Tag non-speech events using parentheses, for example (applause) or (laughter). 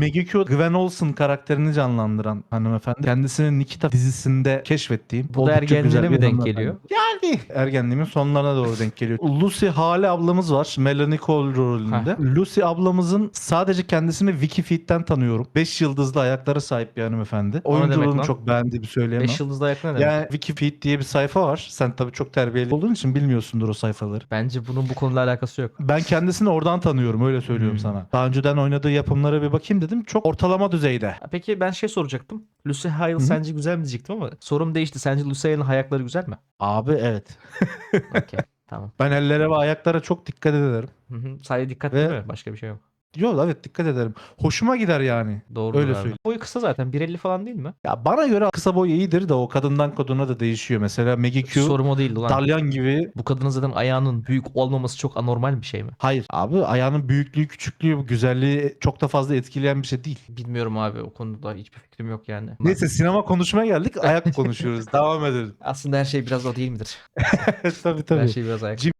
Q Gwen Olsen karakterini canlandıran hanımefendi. Kendisini Nikita dizisinde keşfettiğim. Bu da ergenliğine güzel bir mi denk geliyor? Yani ergenliğimin sonlarına doğru denk geliyor. (laughs) Lucy Hale ablamız var. Melanie Cole rolünde. Lucy ablamızın sadece kendisini Wikifeed'den tanıyorum. 5 yıldızlı ayaklara sahip bir hanımefendi. Oyunculuğunu çok beğendiğimi söyleyemem. 5 yıldızlı ayak ne demek? Yani Wikifeed diye bir sayfa var. Sen tabii çok terbiyeli olduğun için bilmiyorsundur o sayfaları. Bence bunun bu konuyla alakası yok. Ben kendisini oradan tanıyorum öyle söylüyorum Hmm. sana. Daha önceden oynadığı yapımlara bir bakayım dedim. Çok ortalama düzeyde. Peki ben şey soracaktım. Lucy Hale sence güzel mi diyecektim ama sorum değişti. Sence Lucy Hale'ın ayakları güzel mi? Abi evet. (laughs) Okey. tamam. Ben ellere ve ayaklara çok dikkat ederim. Hı hı. Sadece dikkat Ve- değil mi? Başka bir şey yok. Yok evet dikkat ederim. Hoşuma gider yani. Doğru. Öyle abi. söyleyeyim. Boyu kısa zaten. 1.50 falan değil mi? Ya bana göre kısa boy iyidir de o kadından kadına da değişiyor. Mesela Maggie Q, Sorum o değildi ulan. Dalyan gibi. Bu kadının zaten ayağının büyük olmaması çok anormal bir şey mi? Hayır abi ayağının büyüklüğü, küçüklüğü, güzelliği çok da fazla etkileyen bir şey değil. Bilmiyorum abi o konuda hiçbir fikrim yok yani. Neyse sinema konuşmaya geldik. Ayak (laughs) konuşuyoruz. Devam edelim. Aslında her şey biraz o değil midir? (laughs) tabii Her tabii. şey biraz ayak. Jim